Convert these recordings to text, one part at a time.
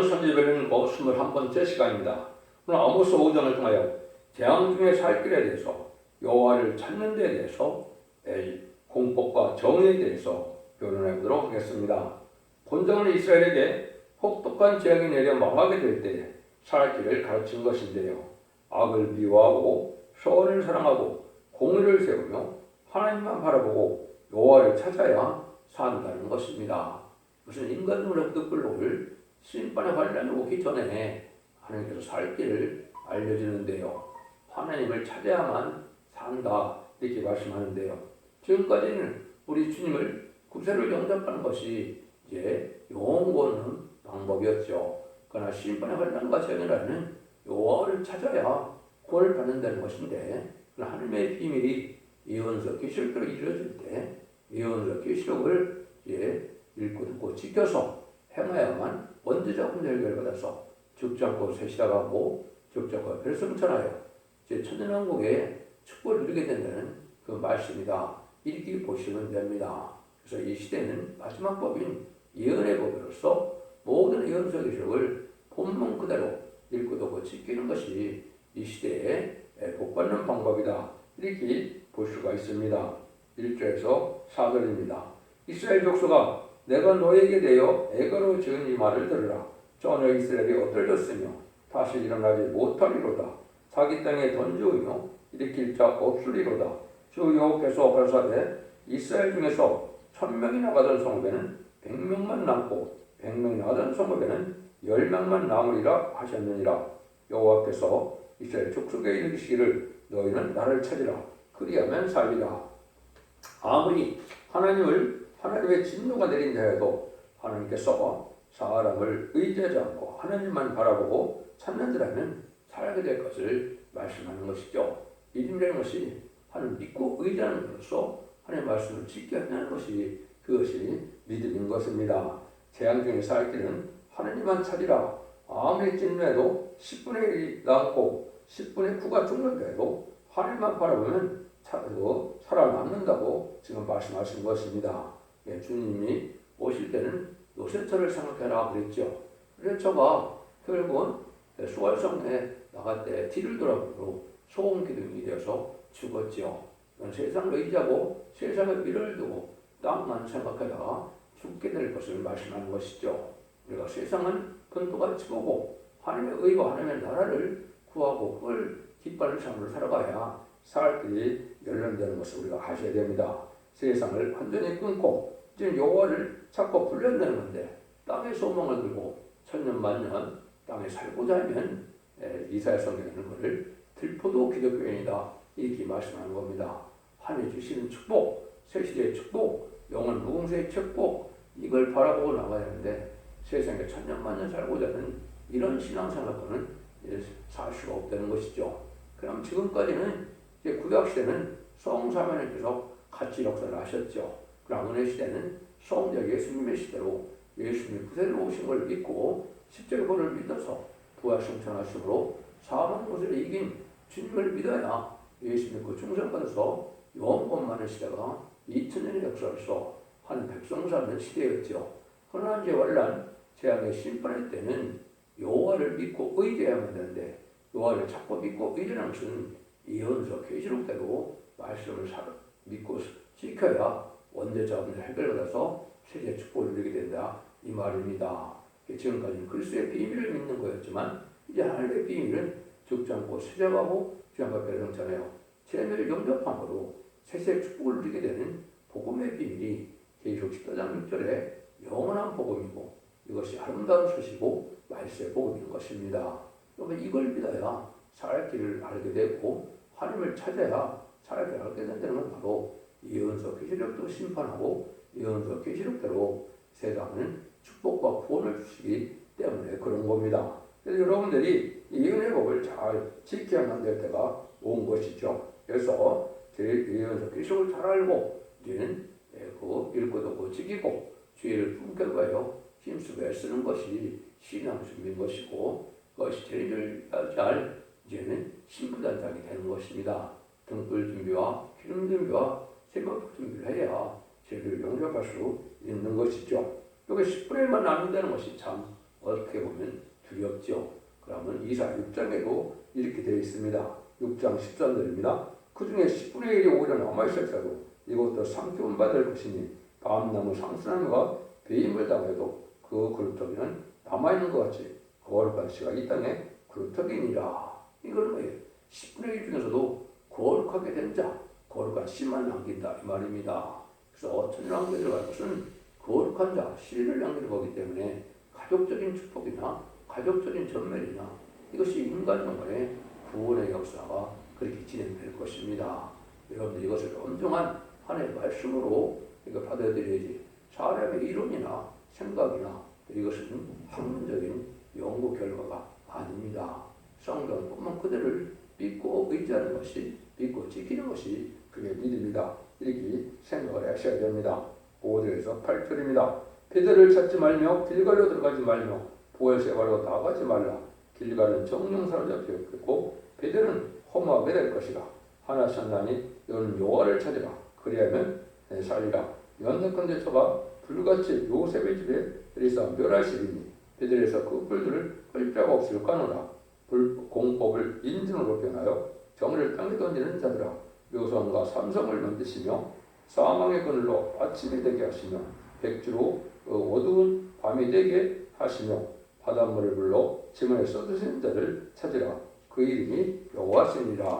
선지배는 뭐 21번째 시간입니다. 오늘 아모스 5장을 통하여 재앙 중의 살 길에 대해서 여호와를 찾는 데 대해서 에, 공법과 정의에 대해서 교론해 보도록 하겠습니다. 본장은 이스라엘에게 혹독한 재앙이 내려 망하게 될 때 살 길을 가르친 것인데요. 악을 미워하고 소원을 사랑하고 공의를 세우며 하나님만 바라보고 여호와를 찾아야 산다는 것입니다. 무슨 인간 노력 뜻불 을 심판의 관련이 오기 전에 하나님께서 살 길을 알려주는데요. 하나님을 찾아야만 산다 이렇게 말씀하는데요. 지금까지는 우리 주님을 구세를 영접하는 것이 이제 영원한 방법이었죠. 그러나 심판의 관련과 전이라는 여호와를 찾아야 구원을 받는다는 것인데 하나님의 비밀이 예언서 계시록대로 이루어질 때 예언서 계시록을 이제 읽고 듣고 지켜서 행하야만 원죄적 죽지 않고 세시다가고 죽지 않고 별승천하여 제 천연왕국의 축복을 누리게 된다는 그 말씀이다. 이렇게 보시면 됩니다. 그래서 이 시대는 마지막 법인 예언의 법으로서 모든 예언서 기록을 본문 그대로 읽고 듣고 지키는 것이 이 시대에 복받는 방법이다. 이렇게 볼 수가 있습니다. 1절에서 4절입니다. 이스라엘 족속아 내가 너에게 대여 애거로 지은 이 말을 들으라. 전혀 이스라엘이 엇들렸으며 다시 일어나지 못하리로다. 자기 땅에 던지우며 일으킬 자 없으리로다. 주 여호께서 가라사대 이스라엘 중에서 천명이 나 가던 성읍에는 백명만 남고 백명이 나 가던 성읍에는 열명만 남으리라 하셨느니라. 여호와께서 이스라엘 족속에 이르시기를 너희는 나를 찾으라. 그리하면 살리라. 아무리 하나님을 하나님의 진노가 내린 자여도 하나님께서 사람을 의지하지 않고 하나님만 바라보고 찾는다면 살게 될 것을 말씀하는 것이죠. 믿음이라는 것이 하나님 믿고 의지하는 것으로서 하나님의 말씀을 지켜야 한다는 것이 그것이 믿음인 것입니다. 재앙 중에 살 때는 하나님만 찾으라. 아무리 찐해도 10분의 1이 남고 10분의 9가 죽는데도 하나님만 바라보면 뭐 살아남는다고 지금 말씀하신 것입니다. 예, 주님이 오실 때는 요셉처를 생각해라 그랬죠. 요셉처가 결국은 수월성에 나갈 때 뒤를 돌아보고 소금 기둥이 되어서 죽었죠. 세상을 의지하고 세상의 미래를 두고 땅만 생각하다가 죽게 될 것을 말씀하는 것이죠. 우리가 세상은 분도같이 보고 하나님의 의와 하나님의 나라를 구하고 그걸 기뻐하는 삶으로 살아가야 살 길이 열린다는 것을 우리가 아셔야 됩니다. 세상을 완전히 끊고 지금 여호와를 찾고 불른다는 건데 땅의 소망을 들고 천년 만년 땅에 살고자 하면 이사야 성경에는 그를 들포도 기독교인이다 이렇게 말씀하는 겁니다. 하나님 주시는 축복, 새시대의 축복, 영원 무궁세의 축복 이걸 바라보고 나가야 하는데 세상에 천년 만년 살고자 하는 이런 신앙생활과는 살 수가 없다는 것이죠. 그럼 지금까지는 이제 구약 시대는 성사면에서 같이 역사를 하셨죠. 그럼 은혜 시대는 성자 예수님의 시대로 예수님이 구세로 오신 걸 믿고 십자가를 믿어서 부활 승천하심으로 사망 것을 이긴 주님을 믿어야 예수 믿고 충성받아서 영원 많은 시대가 2000년의 역사로서 한 백성 사는 시대였죠. 그러나 이제 원란 재앙의 심판의 때는 여호와를 믿고 의지해야만 되는데 여호와를 찾고 믿고 의지하는 것은 예언서 계시록대로 말씀을 믿고 지켜야 원죄자 문제 해결받아서 세계 축복을 누리게 된다 이 말입니다. 지금까지는 그리스도의 비밀을 믿는 거였지만 이제 하나님의 비밀은 죽지 않고 세자하고 주양과 배령잖아요. 죄를 영접함으로 세세 축복을 누리게 되는 복음의 비밀이 계시록 14장 6절에 영원한 복음이고 이것이 아름다운 소식이고 말세의 복음인 것입니다. 그러면 이걸 믿어야 살 길을 알게 되고 하나님을 찾아야 된다는 건 바로 예언서 계시록도 심판하고 예언서 계시록대로 세상은 축복과 구원을 주시기 때문에 그런 겁니다. 그래서 여러분들이 예언의 법을 잘 지켜야만 될 때가 온 것이죠. 그래서 제 예언서 계시록을 잘 알고 이제는 그 읽고 듣고 지키고 주의를 품격하여 힘쓰고 애쓰는 것이 신앙 준비인 것이고 그것이 제일 잘 이제는 신부단장이 되는 것입니다. 등불 준비와 기름 준비와 새벽 준비를 해야 죄를 용접할 수 있는 것이죠. 여기 10분의 1만 나눈다는 것이 참 어떻게 보면 두렵죠. 그러면 이사 6장에도 이렇게 되어 있습니다. 6장 13절입니다. 그 중에 10분의 1이 오히려 남아있을지라도 이것도 삼키운 받을 것이니 밤나무 상수나무가 배임을 당해도 그 그루터기는 남아있는 것 같이 거룩한 씨가 이 땅에 그루터기니라. 이건 뭐예요? 10분의 1 중에서도 거룩하게 된 자, 거룩한 씨만 남긴다 이 말입니다. 그래서 천일왕국에 들어 갈 것은 거룩한 자, 씨를 남기는 거기 때문에 가족적인 축복이나 가족적인 전멸이나 이것이 인간 영혼의 구원의 역사가 그렇게 진행될 것입니다. 여러분들 이것을 온전한 하나님의 말씀으로 이거 받아들여야지 사람의 이론이나 생각이나 이것은 학문적인 연구 결과가 아닙니다. 성경 뿐만 그대를 믿고 의지하는 것이 믿고 지키는 것이 그게 믿음이다. 이렇게 생각을 하셔야 됩니다. 5절에서 8절입니다. 베드를 찾지 말며 길가로 들어가지 말며 보엘세바로 나가지 말라. 길가는 정령 사로 잡혀 있고 베드는 허무하게 될 것이라. 하나 산나니 너는 여호와를 찾으라. 그리하면 내 살리라. 연덕컨대 저가 불같이 요셉의 집에 들이사 멸하시리니 베들에서 그 뿔들을 끌 자가 없을 까노라. 불, 공법을 인증으로 변하여 정을 땅에 던지는 자들아 묘성과 삼성을 만드시며 사망의 그늘로 아침이 되게 하시며 백주로 그 어두운 밤이 되게 하시며 바닷물을 불러 지문에 써드시는 자를 찾으라. 그 이름이 여호와시니라.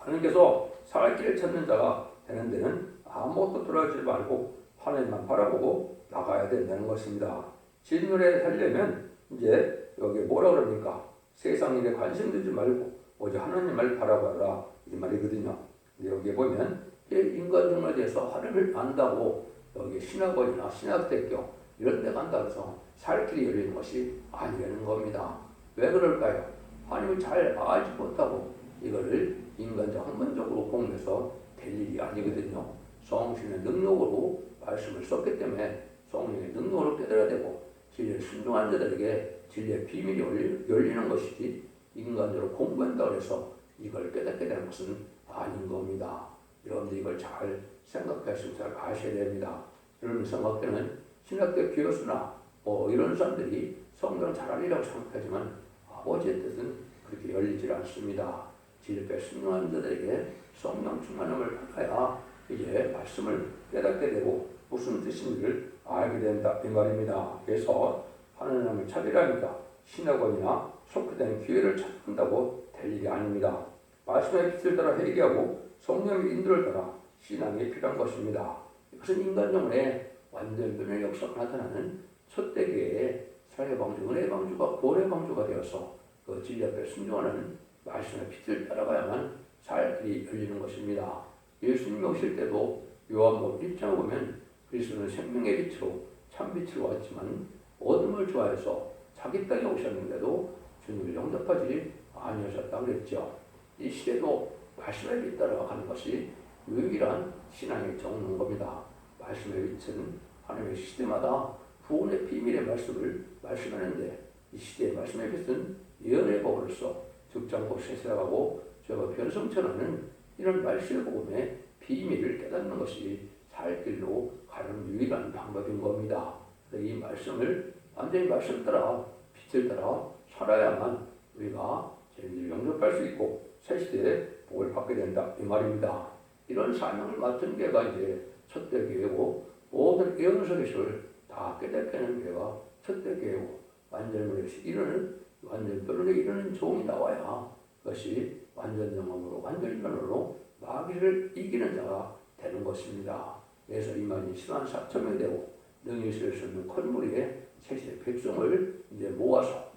하나님께서 살 길을 찾는 자가 되는 데는 아무것도 돌아오지 말고 하나님만 바라보고 나가야 된다는 것입니다. 진물에 살려면 이제 여기 뭐라 그럽니까? 세상 일에 관심 두지 말고 오직 하나님을 바라봐라 이 말이거든요. 근데 여기 보면 이 인간 정말 대해서 하나님을 안다고 여기 신학원이나 신학대교 이런 데 간다 해서 살 길이 열리는 것이 아니라는 겁니다. 왜 그럴까요? 하나님을 잘 알지 못하고 이거를 인간적 학문적으로 공부해서 될 일이 아니거든요. 성신의 능력으로 말씀을 썼기 때문에 성령의 능력으로 깨달아야 되고 진리에 순종한 자들에게 진리의 비밀이 열리- 열리는 것이지 인간적으로 공부한다고 해서 이걸 깨닫게 되는 것은 아닌 겁니다. 여러분들 이걸 잘 생각하시면 잘 아셔야 됩니다. 여러분 생각되는 신학대 교수나 뭐 이런 사람들이 성경 잘 알리라고 생각하지만 아버지의 뜻은 그렇게 열리질 않습니다. 진리에 순종한 자들에게 성령 충만함을 받아야 이제 말씀을 깨닫게 되고 무슨 뜻인지를 알게 된다 이 말입니다. 그래서 하나님을 찾으려니까 신학원이나 속회된 기회를 찾는다고 될 일이 아닙니다. 말씀의 빛을 따라 회개하고 성령의 인도를 따라 신앙이 필요한 것입니다. 이것은 인간 영혼의 완전 변의 역사가 나타나는 첫대기의 사회 방주, 은혜 방주가 고래 방주가 되어서 그 진리 앞에 순종하는 말씀의 빛을 따라가야만 살 길이 열리는 것입니다. 예수님이 오실 때도 요한복음 1장을 보면 그리스도는 생명의 빛으로 참 빛으로 왔지만 어둠을 좋아해서 자기 땅에 오셨는데도 주님을 영접하지 아니하셨다 그랬죠. 이 시대도 말씀의 빛 따라가는 것이 유일한 신앙의 정는 겁니다. 말씀의 빛은 하나님의 시대마다 구원의 비밀의 말씀을 말씀하는데 이 시대의 말씀의 빛은 예언의 법으로서 즉장고 세세라가고 저가 변성천하는 이런 말씀의 복음의 비밀을 깨닫는 것이 살 길로 가는 유일한 방법인 겁니다. 이 말씀을 완전히 말씀 따라 따라 살아야만 우리가 재미를 영접할 수 있고 새 시대에 복을 받게 된다 이 말입니다. 이런 사명을 맡은 교회가 이제 첫대 교회고 모든 예언서 교식을 다 깨닫게 하는 교회가 첫대 교회고 완전을 이루는 완전 변론에 이르는 종이 나와야 그것이 완전 영함으로 완전 변론으로 마귀를 이기는 자가 되는 것입니다. 그래서 이만이 신한 사천명 되고 수 있는 콘무리에 새시대 백성을 이제 모아서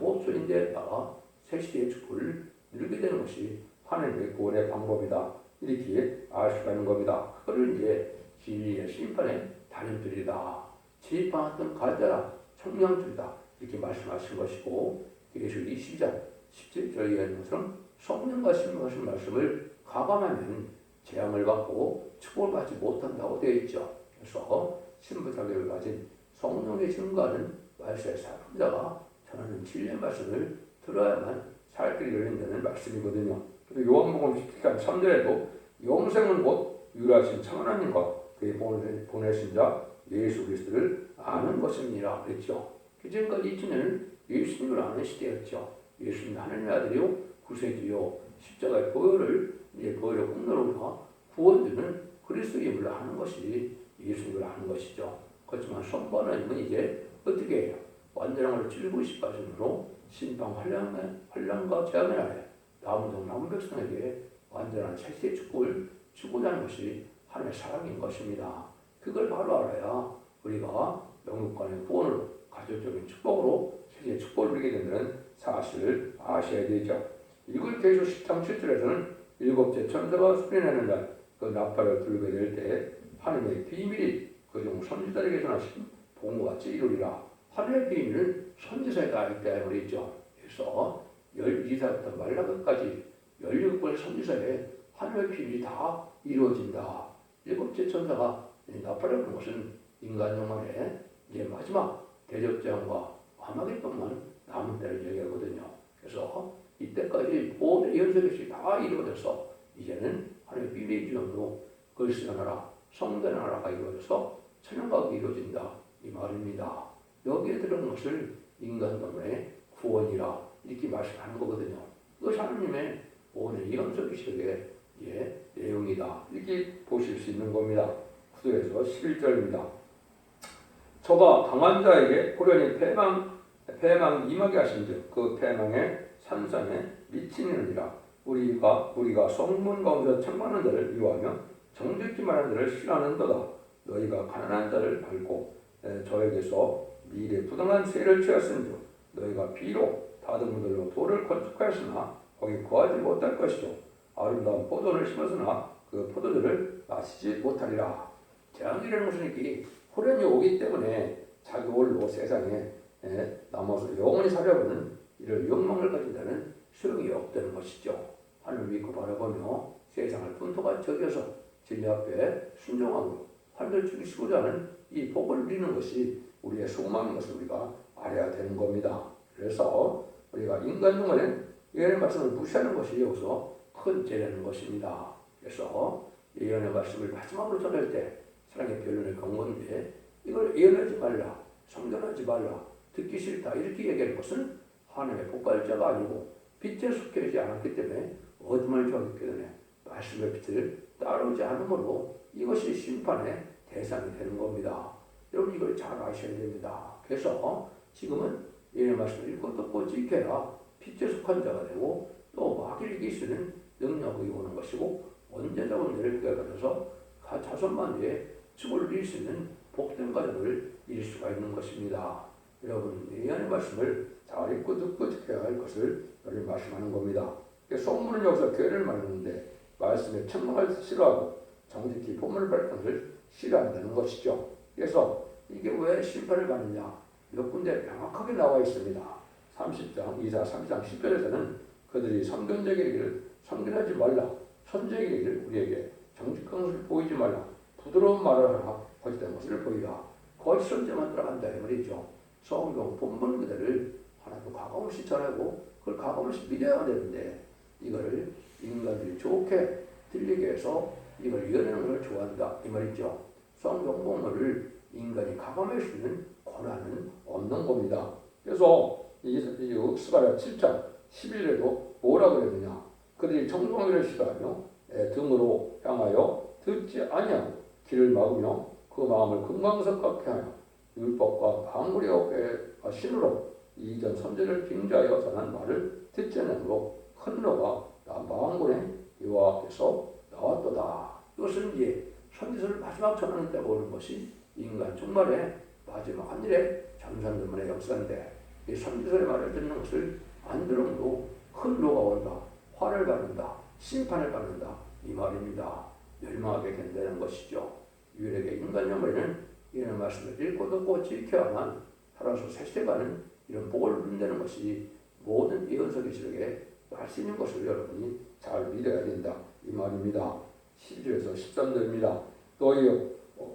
옵소인데 따라 새시대의 축복을 누리게 되는 것이 하나님의 구원의 방법이다. 이렇게 알 수가 있는 겁니다. 그거를 이제 진리의 심판의 단임들이다. 지팡았던 가짜라 청량줄이다. 이렇게 말씀하신 것이고 예수 22장 17절에 얘기하는 것처럼 성령과 신령하신 말씀을 가감하면 재앙을 받고 축복을 받지 못한다고 되어 있죠. 그래서 신부자격을 가진 성령의 증거하는 말씀의 사람자가 전하는 진리의 말씀을 들어야만 살 길이 열린다는 말씀이거든요. 그리고 요한복음 17장 3절에도 영생은 곧 유일하신 참 하나님과 그의 보내- 보내신 자 예수 그리스도를 아는 것입니다. 그랬죠. 그전까지 이전에는 예수님을 아는 시대였죠. 예수님 하나님의 아들이요 구세주요 십자가의 보혈을 이제 보혈의 공로로 구원되는 그리스도임을 아는 것이 예수님을 아는 것이죠. 그렇지만 선반하님은 이제 어떻게 해요? 완전한 걸 찔고 싶어지므로 심판 환란의 환란과 재앙의 날에 남은 남은 백성에게 완전한 세세의 축복을 주고자 것이 하나님의 사랑인 것입니다. 그걸 바로 알아야 우리가 영육간의 구원을 가족적인 축복으로 세계의 축복을 누리게 되는 사실을 아셔야 되죠. 이걸 계속 10장 7절에서는 일곱째 천사가 소리내는 날 그 나팔을 들게 될 때 하나님의 비밀이 그중 선지자에게 전하신 복과 같이 이루리라. 하늘의 선지자에 다 있다 말이죠. 그래서 12살부터 말라기까지 16번의 선지자에 하늘의 비밀이 다 이루어진다. 일곱째 천사가 나팔을 것은 인간 영혼의 이제 마지막 대접장과 화마개똥만 남은 때를 얘기하거든요. 그래서 이때까지 모든 연설것이 다 이루어져서 이제는 하나님의 비밀의 주정도 글씨가 나라 성대 나라가 이루어져서 천연과학이 이루어진다 이 말입니다. 여기에 들은 것을 인간dom의 구원이라 이렇게 말씀하는 거거든요. 그것이 하나님의 오늘 연설기식의 예, 내용이다 이렇게 보실 수 있는 겁니다. 구도에서 11절입니다. 저가 강한 자에게 호련히 패망 패망 임하게 하신즉 그 패망의 산상에 미치느니라 우리가 우리가 성문 가운데 청만한 자를 미워하며 정직히 말하는 자를 싫어하는도다 너희가 가난한 자를 밟고 에, 저에게서 미래 부당한 세를 취하였은즉 너희가 비록 다듬은들로 돌을 건축하였으나 거기 거하지 못할 것이요 아름다운 포도를 심었으나 그 포도주를 마시지 못하리라 재앙이라는 것은 이렇게 호련이 오기 때문에 자기 홀로 세상에 에, 남아서 영원히 살려보는 이런 욕망을 가진다는 소용이 없다는 것이죠. 하늘 믿고 바라보며 세상을 분토가 적여서 진리 앞에 순종하고 하늘 죽이시고자 하는 이 복을 누리는 것이 우리의 소망인 것을 우리가 알아야 되는 겁니다. 그래서 우리가 인간 중간에 예언의 말씀을 무시하는 것이 여기서 큰 죄라는 것입니다. 그래서 예언의 말씀을 마지막으로 전할 때 사랑의 변론을 건 건데 이걸 예언하지 말라, 성전하지 말라, 듣기 싫다 이렇게 얘기하는 것은 하나님의 복갈자가 아니고 빛에 속해 있지 않았기 때문에 어둠을 좋아하기 때문에 말씀의 빛을 따르지 않으므로 이것이 심판의 대상이 되는 겁니다. 여러분 이걸 잘 아셔야 됩니다. 그래서 지금은 예언의 말씀을 읽고 지켜야 빛에 속한 자가 되고 또 마귀를 이길 수 있는 능력이 오는 것이고 언제적 은혜를 깨달아서 가 자손만 위에 축을 누릴 수 있는 복된 가정을 이룰 수가 있는 것입니다. 여러분 예언의 말씀을 잘 읽고 듣고 지켜야 할 것을 여기 말씀하는 겁니다. 소문은 여기서 교회를 말하는데 말씀에 청명을 싫어하고 정직히 본문을 밝히는 것을 싫어한다는 것이죠. 그래서 이게 왜 심판을 받느냐 몇 군데 명확하게 나와 있습니다. 30장, 2사 3장 10절에서는 그들이 성경적이기를 성경하지 말라 선제기를 우리에게 정직한 것을 보이지 말라 부드러운 말을 하라 거짓된 것을 보이라 거짓 선제만 들어간다 이 말이죠. 성경 본문 그대를 하나도 가감없이 전하고 그걸 가감없이 믿어야 되는데 이거를 인간들이 좋게 들리게 해서 이걸 이겨내는 걸 좋아한다 이 말이죠. 본문을 인간이 가감할 수 있는 권한은 없는 겁니다. 그래서 이, 이 스가랴 7장 11절에도 뭐라고 그랬느냐 그들이 정성을 싫어하며 에, 등으로 향하여 듣지 아니하고 길을 막으며 그 마음을 금강석같게 하여 율법과 어깨와 신으로 이전 선제를 빙자하여 전한 말을 듣지 않으므로 큰 노가 나 망군의 여호와께서 나왔도다. 이것은 이제 선지서를 마지막 전하는 때 보는 것이 인간 종말의 마지막 한 일의 전산들만의 역사인데 이 선지서의 말을 듣는 것을 안 들으므로 큰 노가 온다. 화를 받는다. 심판을 받는다. 이 말입니다. 멸망하게 된다는 것이죠. 유일하게 인간 영혼에는 이런 말씀을 읽고 듣고 지켜야만 살아서 세세가는 이런 복을 누린다는 것이 모든 예언서 기술에게 말씀인 것을 여러분이 잘 믿어야 된다. 이 말입니다. 12절에서 13절입니다. 너희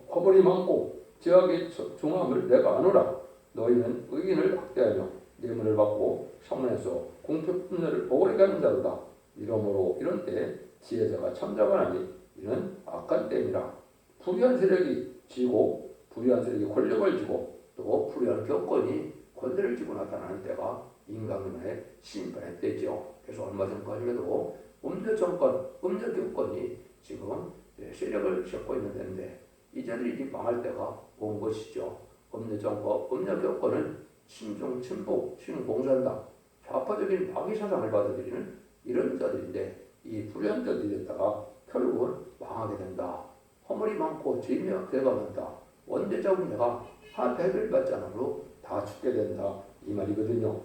허물이 많고 죄악의 종함을 내가 아노라. 너희는 의인을 학대하며 뇌물을 받고 성문에서 공표분열을 오래 가는 자로다. 이러므로 이런 때 지혜자가 아니 이는 악한 때이라. 불의한 세력이 지고 불의한 세력이 권력을 쥐고 또 불의한 교권이 권세를 쥐고 나타나는 때가 인간의 심판의 때죠. 그래서 얼마 전까지도 음녀 정권, 음녀 교권이 지금 예, 세력을 쥐고 있는 데인데 이제들이 이제 망할 때가 온 것이죠. 음녀 정권, 음녀 교권은 친중, 친북, 친공산당, 좌파적인 마귀 사상을 받아들이는 이런 자들인데 이 불의한 자들이 됐다가 결국은 망하게 된다. 허물이 많고 죄며 죄가 많다. 원죄 잡은 자가 한 배를 받지 않으므로 다 죽게 된다. 이 말이거든요.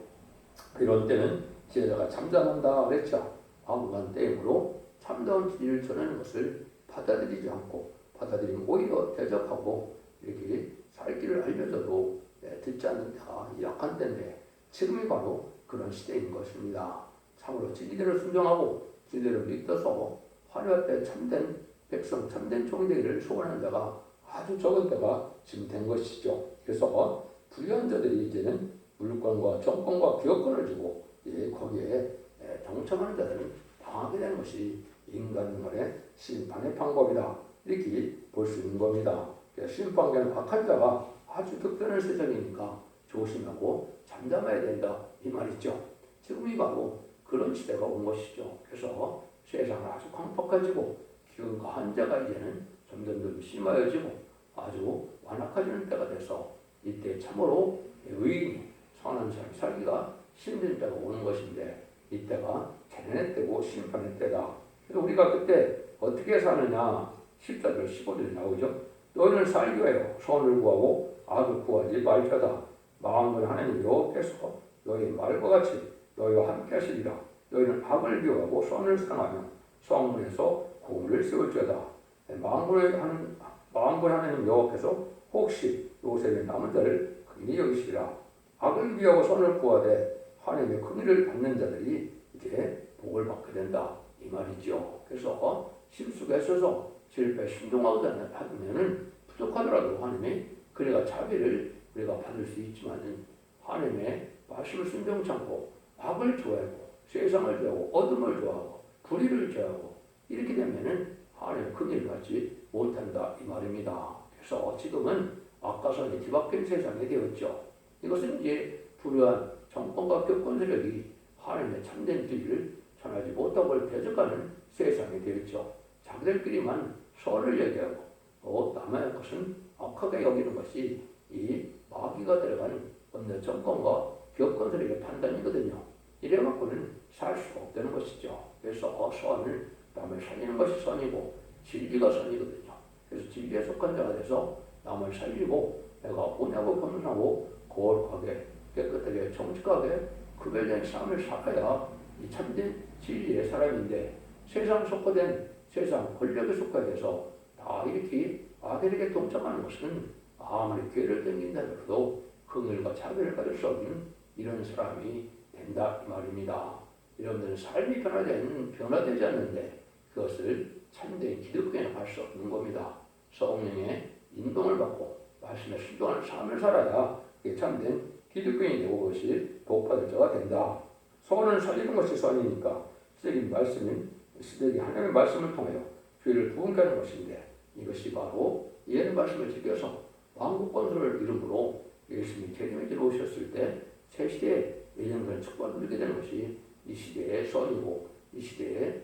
이런 때는 지혜자가 잠잠한다 그랬죠. 아무간 때이므로 참다운 진리를 전하는 것을 받아들이지 않고 받아들이면 오히려 대적하고 이렇게 살 길을 알려줘도 네, 듣지 않는 데가 약한 때인데 지금이 바로 그런 시대인 것입니다. 참으로 진리대로 순종하고 진리를 믿어서 화려할 때 참된 백성, 참된 종이 되기를 소원하는 자가 아주 적은 때가 지금 된 것이죠. 그래서 불의한 자들이 이제는 물권과 정권과 기업권을 주고 예, 거기에 예, 동참하는 자들은 당하게 되는 것이 인간의 심판의 방법이다. 이렇게 볼 수 있는 겁니다. 심판계는 악한 자가 아주 득변을 세상이니까 조심하고 잠잠해야 된다. 이 말이죠. 지금이 바로 그런 시대가 온 것이죠. 그래서 세상은 아주 광폭해지고 기운과 한자가 이제는 점점점 심하여지고 아주 완악해지는 때가 돼서 이때 참으로 의인이 선한 사람이 살기가 힘든 때가 오는 것인데 이때가 재난의 때고 심판의 때다. 그래서 우리가 그때 어떻게 사느냐 14절 15절 나오죠. 너희는 살기 위하여 선을 구하고 악을 구하지 말자다. 마음을 하나님 여호께서 너희 말과 같이 너희와 함께 하시리라. 너희는 악을 비워하고 선을 사랑하며 성문에서 공을 세울지어다. 하는 마음을 하나님 여호께서 혹시 요셉의 남은 자를 긍휼히 여기시리라. 악을 비하고 선을 구하되 하나님의 긍휼을 받는 자들이 이제 복을 받게 된다 이 말이죠. 그래서 심수가 있어서 실패 신동하고자 하면은 부족하더라도 하나님이 그래가 자비를 우리가 받을 수 있지만은 하나님의 말씀을 순종치 않고 악을 좋아하고 세상을 좋아하고 어둠을 좋아하고 불의를 좋아하고 이렇게 되면은 하나님의 긍휼을 받지 못한다 이 말입니다. 그래서 지금은 악가선이 뒤바뀐 세상이 되었죠. 이것은 이제 불우한 정권과 교권 세력이 하나님의 참된 진리를 전하지 못하고 대적하는 세상이 되었죠. 자기들끼리만 서를 얘기하고 또 남의 것은 악하게 여기는 것이 이 마귀가 들어가는 어느 정권과 교권 세력의 판단이거든요. 이래갖고는 살 수가 없다는 것이죠. 그래서 선을 남을 살리는 것이 선이고 진리가 선이거든요. 그래서 진리에 속한 자가 돼서 남을 살리고 내가 오냐고 변론하고 거룩하게 깨끗하게 정직하게 구별된 삶을 살아야 이 참된 진리의 사람인데 세상 속화된 세상 권력에 속화돼서 다 이렇게 아들에게 동참하는 것은 아무리 괴를 땡긴다 해도 흥을과 차별을 가질 수 없는 이런 사람이 된다 이 말입니다. 여러분들은 삶이 변화되는 변화되지 않는데 그것을 참된 기독교에는 할 수 없는 겁니다. 성령의 인동을 받고 말씀에 순종하는 삶을 살아야 참된 기독교인이 되고 그것이 복받을 자가 된다. 선을 살리는 것이 선이니까 시대기 말씀인 시대기 하나님의 말씀을 통하여 죄를 부흥케 하는 것인데 이것이 바로 예의 말씀을 지켜서 왕국 건설을 이름으로 예수님이 재림에 들어오셨을 때 새 시대에 예정된 축복을 누리게 되는 것이 이 시대의 선이고 이 시대의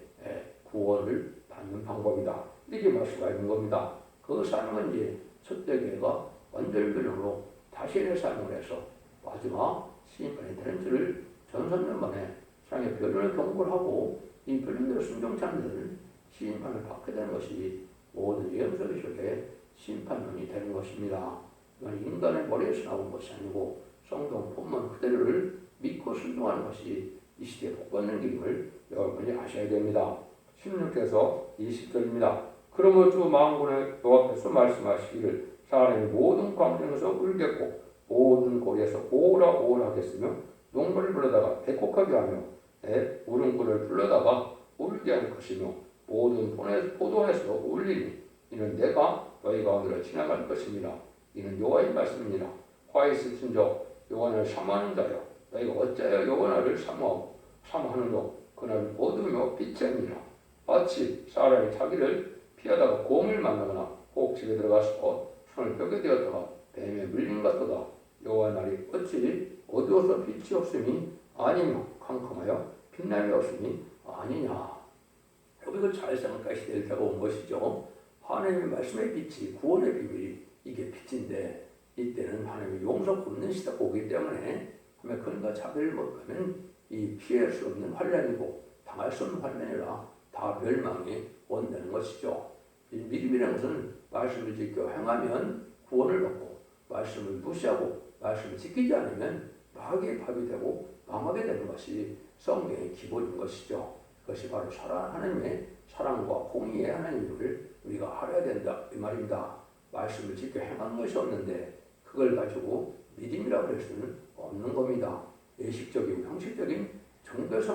구원을 받는 방법이다. 이렇게 말씀가 있는 겁니다. 그 삶은 이제 첫째 교회가 완전변형으로 다시의 삶을 해서 마지막 시인간의 트렌드를 전선년 만에 상의 변론을 경고를 하고 이 변론대로 순종치 않는 심판을 받게 되는 것이 모든 예언서의 심판론이 되는 것입니다. 이건 인간의 머리에서 나온 것이 아니고 성경 본문 그대로를 믿고 순종하는 것이 이 시대에 복받는 길임을 여러분이 아셔야 됩니다. 16절에서 20절입니다. 그러므로 주 마음군의 여호와께서 말씀하시기를 사람이 모든 광장에서 울겠고 모든 고리에서 오라 오라 하겠으며 농부를 불러다가 백곡하게 하며 내 울음꾼을 불러다가 울게 할 것이며 모든 포도원에서 울리니 이는 내가 너희 가운데로 지나갈 것입니다. 이는 여호와의 말씀이니라. 화에 저 여호와를 사모하는 자여 너희가 어찌하여 여호와를 사모 사모하는도 그는 어두며 빛이 아니라 마치 사람이 자기를 피하다가 곰을 만나거나 혹 집에 들어가서 손을 벽에 대었다가 뱀에 물린 것 같도다 여호와 날이 어찌 어두워서 빛이 없음이 아니며 캄캄하여 빛남이 없음이 아니냐. 이걸 잘 생각하셔야 될 때가 온 것이죠. 하나님의 말씀의 빛이 구원의 비밀이 이게 빛인데 이때는 하나님의 용서 없는 시대가 오기 때문에 하면 그런가 자비를 못하면 이 피할 수 없는 환란이고 당할 수 없는 환란이라 다 멸망이 온다는 것이죠. 이 믿음이라는 것은 말씀을 지켜 행하면 구원을 받고 말씀을 무시하고 말씀을 지키지 않으면 마귀의 밥이 되고 망하게 되는 것이 성경의 기본인 것이죠. 그것이 바로 사랑 하나님의 사랑과 공의의 하나님을 우리가 알아야 된다 이 말입니다. 말씀을 지켜 행한 것이 없는데 그걸 가지고 믿음이라고 할 수는 없는 겁니다. 예식적이고 형식적인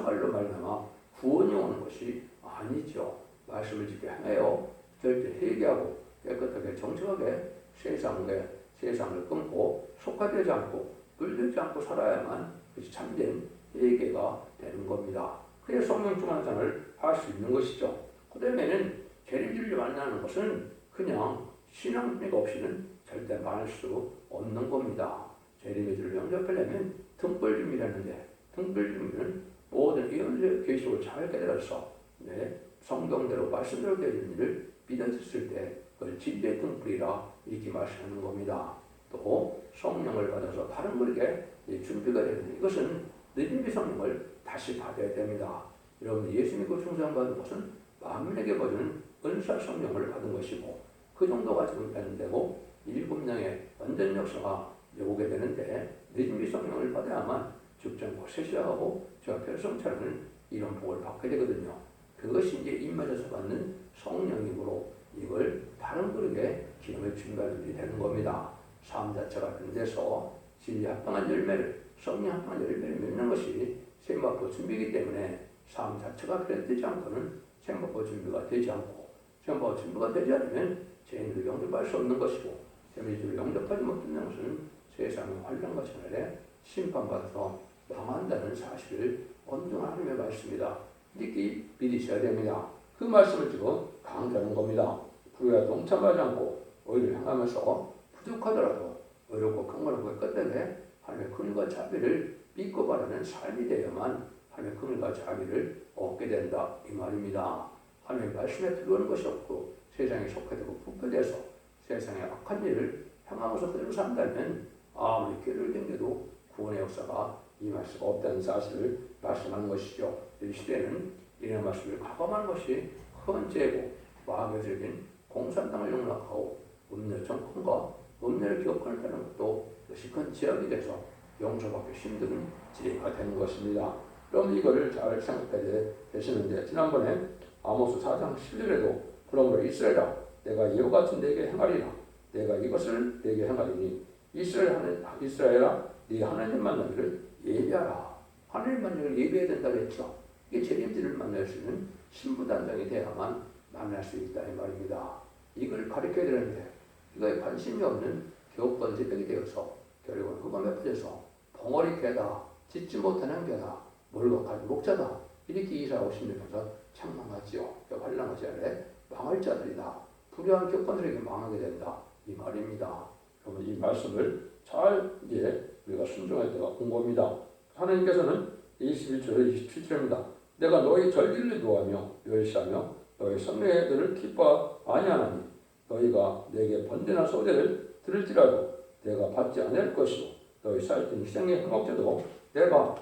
말로 말미암아 구원이 오는 것이 아니죠. 말씀을 지켜 행하여 절대 회개하고 깨끗하게 정직하게 세상에 세상을 끊고 속화되지 않고 물들지 않고 살아야만 그것이 참된 회개가 되는 겁니다. 그래야 성령 충만상을 할 수 있는 것이죠. 그 다음에는 재림주를 만나는 것은 그냥 신앙력 없이는 절대 만날 수 없는 겁니다. 재림의 주를 영접하려면 등불줌이라는데 등불줌은 모든 예언의 계시를 잘 깨달아서 네, 성경대로 말씀대로 되는 일을 믿어졌을 때 그걸 진리의 등불이라 이렇게 말씀하는 겁니다. 또 성령을 받아서 다른 분에게 준비가 되는 이것은 믿음의 성령을 다시 받아야 됩니다. 여러분 예수 믿고 충성받은 것은 만민에게 거주는 은사 성령을 받은 것이고 그 정도 가지고 되는 되고 일곱 명의 완전 역사가 오게 되는데 믿음의 성령을 받아야만 죽전고 세시하고 저 별성처럼 이런 복을 받게 되거든요. 그것이 이제 입맞아서 받는 성령이므로 이걸 다른 그릇에 기름을 준비하는 일이 되는 겁니다. 삶 자체가 그런 데서 진리 합당한 열매를 성령 합당한 열매를 맺는 것이 생각보 준비이기 때문에 삶 자체가 그래되지 않고는 생각보 준비가 되지 않고 생각보 준비가 되지 않으면 죄인을 영접할 수 없는 것이고 죄인을 영접하지 못하는 것은 세상의 환란과 전날에 심판받아서 망한다는 사실을 언중한 하나님의 말씀이다. 이렇게 믿으셔야 됩니다. 그 말씀을 지금 강조하는 겁니다. 불의와 동참하지 않고 오히려 향하면서 부족하더라도 어렵고 강건하고 끝내에 하나님의 긍휼과 자비를 믿고 바라는 삶이 되어야만 하나님의 긍휼과 자비를 얻게 된다 이 말입니다. 하나님의 말씀에 들어오는 것이 없고 세상에 속해되고 부패돼서 세상의 악한 일을 향하면서 그대로 산다면 아무리 길을 댕겨도 구원의 역사가 임할 수가 없다는 사실을 말씀하는 것이죠. 이 시대는 이런 말씀을 가감하는 것이 큰 죄고 마귀적인 공산당을 용납하고 음료 정권과 음료를 기업하는 것도 그것이 큰 지역이 돼서 용서받기 힘든 지혜가 되는 것입니다. 그럼 이거를 잘 생각해야 되시는데 지난번에 아모스 4장 11절에도 그러므로 이스라엘아 내가 이와 같은 내게 행하리라 내가 이것을 내게 행하리니 이스라엘 하는 이스라엘아 네 하나님 만나기를 예비하라 하나님 만나기를 예비해야 된다고 했죠. 이게 재림들을 만날 수 있는 신부단장이 돼야만 만날 수 있다 이 말입니다. 이걸 가르쳐야 되는데 이거에 관심이 없는 교권 제백이 되어서 결국은 흑암에 빠져서 벙어리 개다 짓지 못하는 개다 몰각한 목자다 이렇게 이사하고 싶으면서 창망하지요. 환란하지 않래 망할 자들이다. 불의한 교권들에게 망하게 된다 이 말입니다. 그러면 이 말씀을 잘 이제 우리가 순종할 때가 온 겁니다. 하나님께서는 21절에 27절입니다. 내가 너희 절기를 노하며 멸시하며 너희 성례들을 기뻐 아니하나니 너희가 내게 번제나 소제를 들을지라도 내가 받지 않을 것이고 너희 살던 희생의 행복제도 내가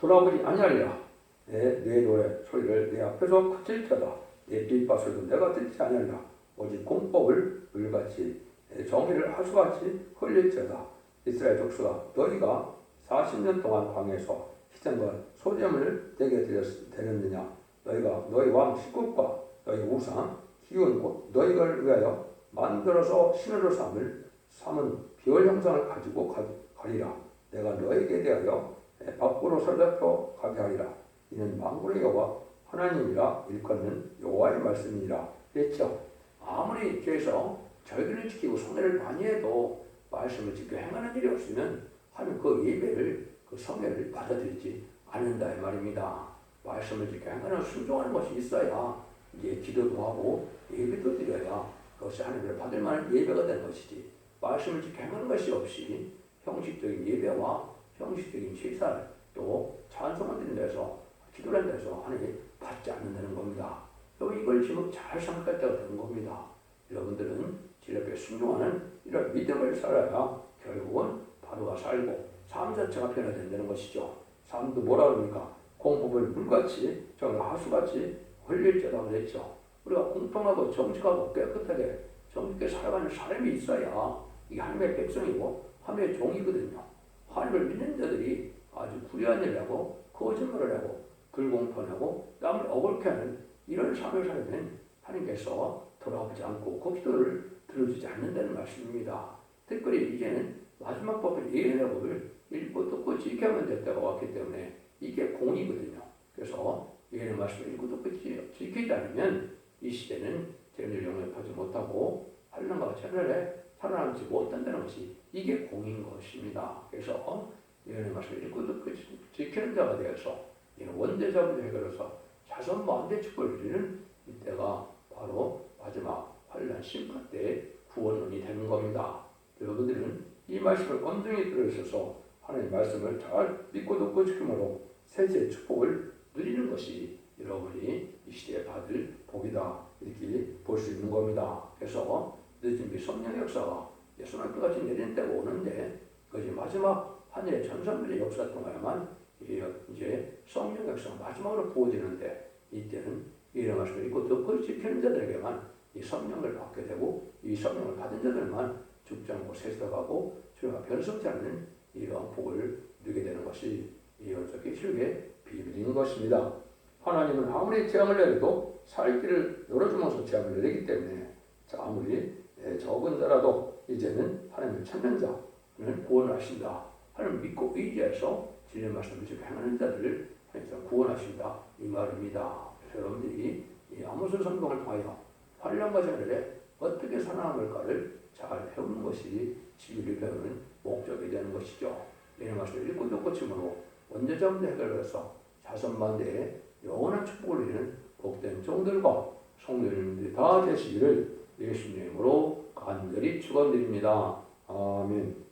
돌아보지 아니하리라. 내, 내 노래 소리를 내 앞에서 그칠 터다. 내 빗바술도 내가 듣지 아니하리라. 오직 공법을 물같이 내 정의를 하수같이 흘릴지어다. 이스라엘 족수가 너희가 40년 동안 광에서 희생과 소재물을 내게 드렸느냐? 너희가 너희 왕 식국과 너희 우상 기운 곧 너희를 위하여 만들어서 신으로 삼을 삼은 비월 형상을 가지고 가, 가리라. 내가 너에게 대하여 밖으로 설잡혀 가게 하리라. 이는 만군의 여호와 하나님이라 일컫는 여호와의 말씀이니라. 했죠? 아무리 죄에서 절기를 지키고 성례를 많이 해도 말씀을 지켜 행하는 일이 없으면 하면 그 예배를 그 성례를 받아들이지 않는다 이 말입니다. 말씀을 지켜 행하는 순종하는 것이 있어야 이제 기도도 하고 예배도 드려야 그것이 하나님을 받을 만한 예배가 되는 것이지 말씀을 지켜 행하는 것이 없이 형식적인 예배와 형식적인 제사 또 찬송을 드린 데서 기도를 한 데서 하나님 받지 않는다는 겁니다. 이걸 지금 잘 생각할 때가 되는 겁니다. 여러분들은 진리에 순종하는 이런 믿음을 살아야 결국은 바로가 살고 삶 자체가 변화된다는 것이죠. 삶도 뭐라 그럽니까? 공법을 물같이 정말 하수같이 흘릴지라고 그랬죠. 우리가 공평하고 정직하고 깨끗하게 정직하게 살아가는 사람이 있어야 이게 하나님의 백성이고 하나님의 종이거든요. 하나님을 믿는 자들이 아주 불의한 일을 하고 거짓말을 하고 불공평하고 남을 억울케 하는 이런 삶을 살면 하나님께서 돌아보지 않고 그 기도를 들어주지 않는다는 말씀입니다. 특별히 이제는 마지막 법을 예언의 법을 읽고 듣고 지켜야만 될 때가 왔기 때문에 이게 공이거든요. 그래서 예언의 말씀을 읽고 듣고 지- 지키지 않으면 이 시대는 죄를 영접하지 못하고 환란과 재난에 살아남지 못한다는 것이 이게 공인 것입니다. 그래서 예언의 말씀을 읽고 듣고 지- 지키는 자가 되어서 이는 원대자부터 해결해서 자선 만대 축복을 누리는 이때가 바로 마지막 환란 심판 때 구원론이 되는 겁니다. 여러분들은 이 말씀을 온전히 들으셔서 하나님의 말씀을 잘 믿고 듣고 지킴으로 세세의 축복을 누리는 것이 여러분이 이 시대에 받을 복이다 이렇게 볼 수 있는 겁니다. 그래서 늦은 비 성령의 역사가 예수님 끝까지 내리는 때가 오는데 그것이 마지막 하늘의 전선들의 역사 동안에만 이- 이제 성령 역사가 마지막으로 부어지는데 이때는 이런 말씀을 읽고 듣고 지키는 자들에게만 이 성령을 받게 되고 이 성령을 받은 자들만 죽지 않고 세서가고 주가 변성치 않는 이러한 복을 누게 되는 것이 이 어떻게 실의 비밀인 것입니다. 하나님은 아무리 재앙을 내려도 살 길을 열어주면서 재앙을 내리기 때문에 자, 아무리 예, 적은 자라도 이제는 하나님을 찾는 자는 구원을 하신다. 하나님 믿고 의지해서 진리의 말씀을 지켜 행하는 자들을 구원하신다. 이 말입니다. 여러분들이 이 아모스 성경을 통하여 환란과 재난에 어떻게 살아남을까를 잘 배우는 것이 진리를 배우는 목적이 되는 것이죠. 이런 말씀을 읽고 듣고 침으로 원죄자문제 해결해서 자선반대에 영원한 축복을 이루는 복된 종들과 성도님들이 다 되시기를 예수님으로 간절히 축원드립니다. 아멘.